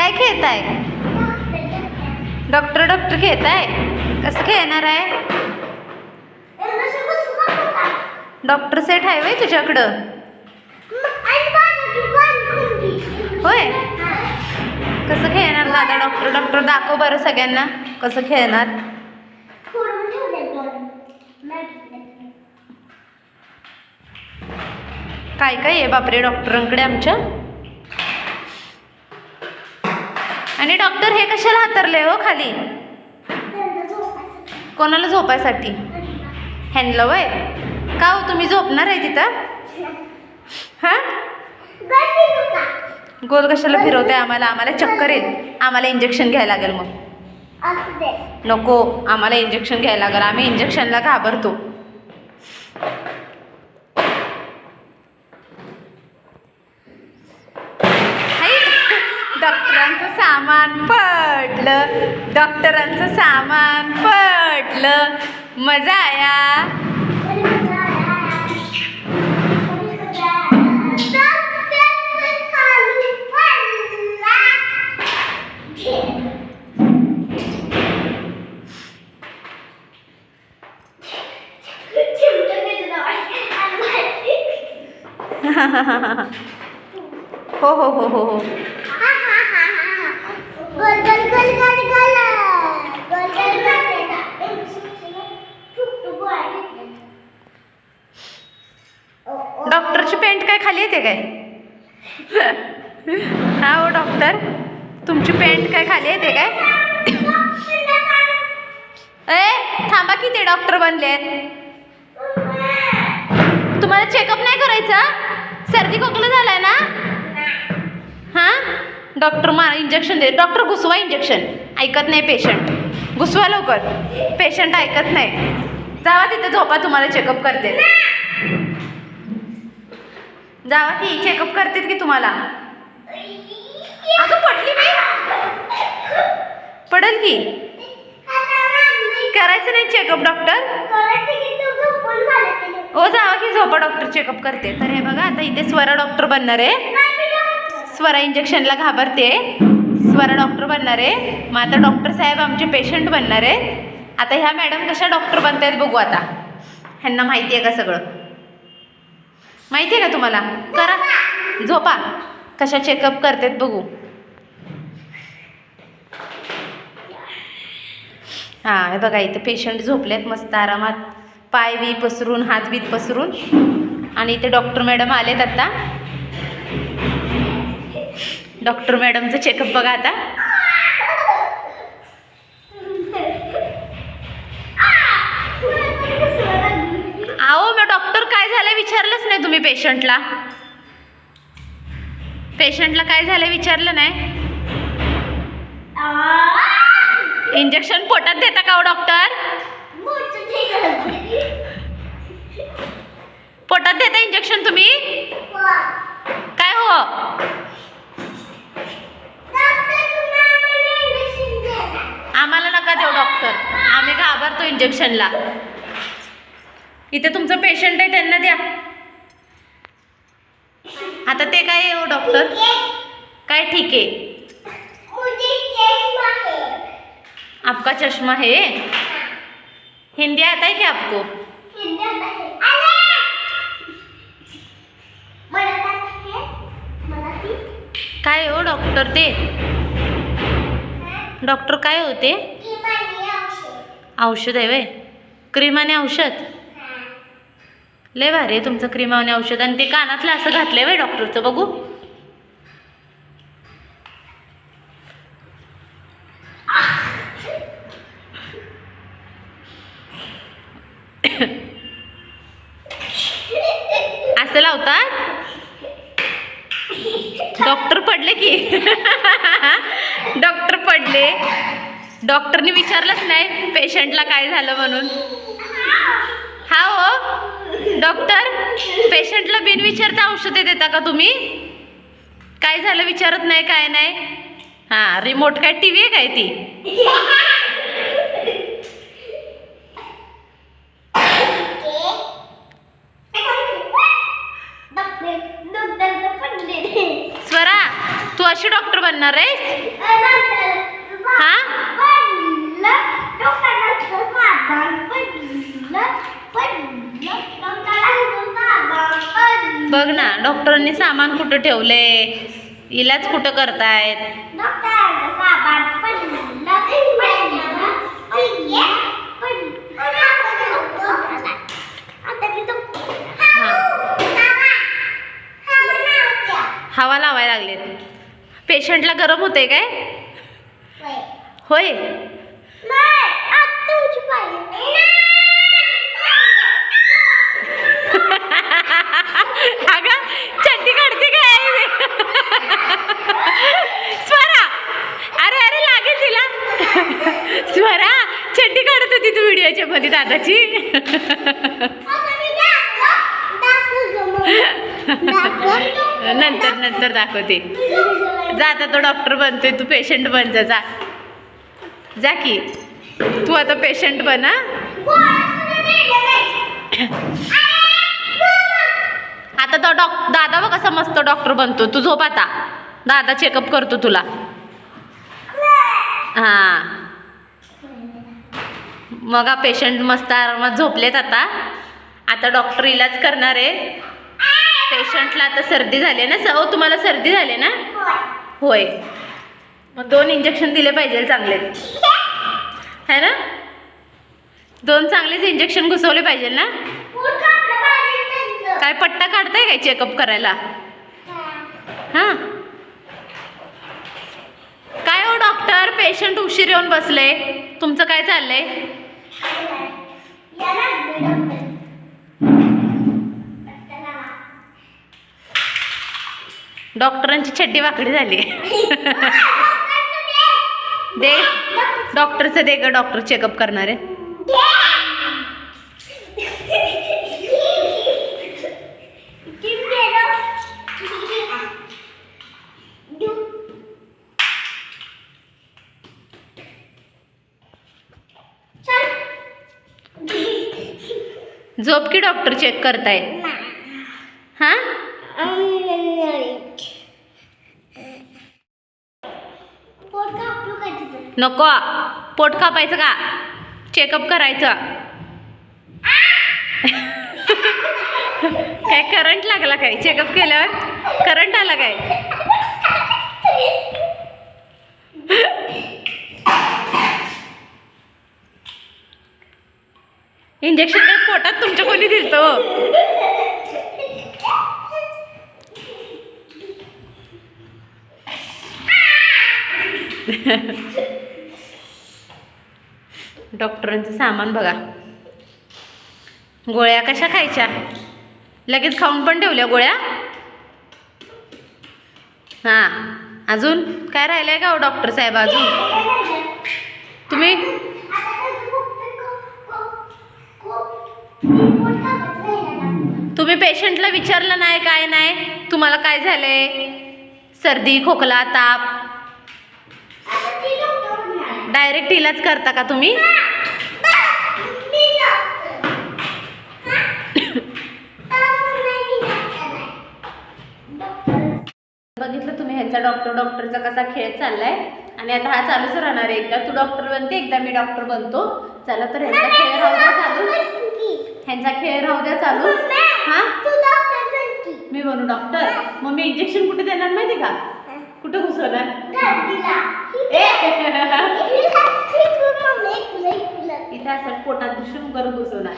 काय खेळत आहे डॉक्टर डॉक्टर खेळत आहे कसं खेळणार आहे? डॉक्टर सेट आहे वय तुझ्याकडं? होय? कसं खेळणार दादा डॉक्टर? डॉक्टर दाखव बरं सगळ्यांना कसं खेळणार. काय काय आहे बापरे डॉक्टरांकडे आमच्या? आणि डॉक्टर हे कशाला हातरले हो खाली? कोणाला झोपायसाठी? ह्यांना वय? का हो तुम्ही झोपणार आहे तिथं? हां? गोल कशाला फिरवताय आम्हाला? आम्हाला चक्कर येईल आम्हाला इंजेक्शन घ्यायला लागेल मग. नको. आम्हाला इंजेक्शन घ्यायला लागेल. आम्ही इंजेक्शनला घाबरतो हाय, डॉक्टरांचं सामान पडलं. डॉक्टरांचं सामान पडलं. मजा आया. हो हो हो हो हो डॉक्टरची पॅन्ट काय खाली येते काय हा हो डॉक्टर तुमची झाले ते काय? ए थांबा की ते डॉक्टर बनले आहेत तुम्हाला चेकअप नाही करायचा? सर्दी खोकला झालाय ना? हां? डॉक्टर मा इंजेक्शन दे. डॉक्टर घुसवा इंजेक्शन ऐकत नाही पेशंट घुसवा लवकर. पेशंट ऐकत नाही. जावा तिथे झोपा तुम्हाला चेकअप करते. जावा की चेकअप करतेत की तुम्हाला? अगं पडली मी पडेल की? करायचं नाही चेकअप डॉक्टर हो जावा की झोपा डॉक्टर चेकअप करते. तर हे बघा आता इथे स्वरा डॉक्टर बनणार आहे. स्वरा इंजेक्शनला घाबरते. स्वरा डॉक्टर बनणार आहे. मग आता डॉक्टर साहेब आमचे पेशंट बनणार आहे आता ह्या मॅडम कशा डॉक्टर बनतायत बघू आता. ह्यांना माहिती आहे का सगळं? माहिती आहे का तुम्हाला? करा. झोपा. कशा चेकअप करतात बघू. हां हे बघा इथं पेशंट झोपलेत मस्त आरामात. पाय बी पसरून हात बीत पसरून. आणि इथे डॉक्टर मॅडम आलेत आता. डॉक्टर मॅडमचं चेकअप बघा आता. आहो मग डॉक्टर काय झालं विचारलंच नाही तुम्ही पेशंटला पेशंटला काय झालं विचारलं नाही. इंजेक्शन पोटात देता का हो डॉक्टर? पोटात देता इंजेक्शन तुम्ही? काय हो? आम्हाला नका देऊ डॉक्टर. आम्ही घाबरतो इंजेक्शनला. इथे तुमचं पेशंट आहे त्यांना द्या. आता ते काय आहे हो डॉक्टर? काय ठीक आहे? आपका चष्मा है? हिंदी आता है क्या आपको? काय हो डॉक्टर ते? डॉक्टर काय होते? औषध। आहे वय क्रीम आणि औषध? लय भारी आहे तुमचं क्रीम आणि औषध. आणि ते कानातलं असं घातलंय वय डॉक्टरचं बघू. असं लावतात? डॉक्टर पडले की. डॉक्टर पडले. डॉक्टरने विचारलंच नाही पेशंटला काय झालं म्हणून. हा हो. डॉक्टर पेशंटला बिन विचारता औषधे देता का तुम्ही? काय झालं विचारत नाही काय नाही? हां रिमोट काय टी व्ही आहे काय ती? बनणार आहेस हा बघ ना डॉक्टरांनी सामान कुठं ठेवले इलाज कुठं करतायत? हवा लावायला लागलेत. पेशंटला गरम होते काय? होय. अगं चड्डी काढते काय स्वरा. अरे अरे लागेल तिला. स्वरा चड्डी काढत होती तू व्हिडिओच्या मध्ये दादाची. नंतर नंतर दाखवते. जा आता तो डॉक्टर बनतोय तू पेशंट बन जा जा. जा की. तू आता पेशंट बन आता तो डॉक दादा बघा समजतो मस्त डॉक्टर बनतो. तू झोप आता. दादा चेकअप करतो तुला. हां. मग पेशंट मस्त आरामात झोपलेत आता. आता डॉक्टर इलाज करणार आहे. पेशंटला आता सर्दी झाली ना? स तुम्हाला सर्दी झाली ना? होय. मग दोन इंजेक्शन दिले पाहिजे चांगले है ना? दोन चांगलेच इंजेक्शन घुसवले पाहिजे ना? काय पट्टा काढताय काय चेकअप करायला? हां? काय हो डॉक्टर? पेशंट उशीर येऊन बसले. तुमचं काय चाललंय? डॉक्टरांची छड्डी वाकडी झाली. दे. डॉक्टरचं दे ग डॉक्टर चेकअप करणार आहे. झोप की डॉक्टर चेक करताय? हां? नको. पोट कापायचं का? चेकअप करायचं. काय करंट लागला काय? चेकअप केल्यावर करंट आला काय? इंजेक्शन काय पोटात तुमच्या कोणी दिलतं हो. डॉक्टरांचं सामान बघा. गोळ्या कशा खायच्या? लगेच खाऊन पण ठेवल्या गोळ्या? हां. अजून? काय राहिलंय का हो डॉक्टर साहेब अजून? तुम्ही? तुम्ही पेशंटला विचारलं नाही काय नाही? तुम्हाला काय झालंय? सर्दी खोकला ताप? डायरेक्ट इलाज करता का तुम्ही? बघितलं तुम्ही ह्यांचा डॉक्टर डॉक्टरचा कसा खेळ चाललाय? आणि आता हा चालूच राहणार आहे एकदा. तू डॉक्टर बनते एकदा मी डॉक्टर बनतो. चला तर ह्यांचा खेळ राहू द्या चालू. ह्यांचा खेळ राहू द्या चालू. हा? मी बनू डॉक्टर मग मी इंजेक्शन कुठे देणार माहिती का? कुठे घुसवणार ए! इथे असं पोटात दुसून करून घुसवणार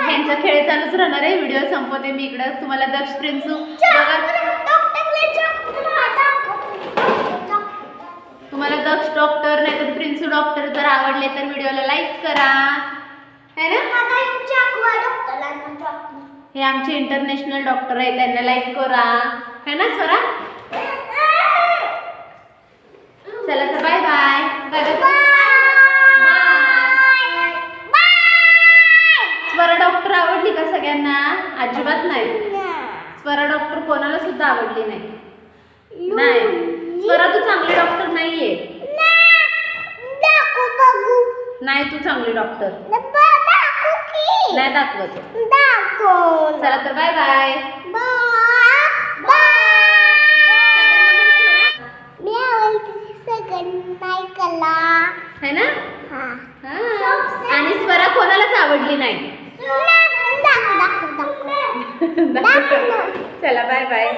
ह्यांचा खेळ चालूच राहणार आहे व्हिडिओ संपवते मी इकडं तुम्हाला दक्ष प्रिन्सू तुम्हाला दक्ष डॉक्टर नाही तर प्रिन्सू डॉक्टर जर आवडले तर व्हिडिओला लाईक करा है ना हे आमचे इंटरनॅशनल डॉक्टर आहे त्यांना लाईक करा. है ना स्वरा? चला तर bye bye bye Swara doctor आवडली का सगळ्यांना? अजिबात नाही. स्वरा डॉक्टर कोणाला सुद्धा आवडली नाही. नाही. स्वरा तू चांगली डॉक्टर नाहीये. नाही तू चांगली डॉक्टर नाही दाखवत. चला तर बाय बाय है ना? आणि स्वरा कोणालाच आवडली नाही. चला बाय बाय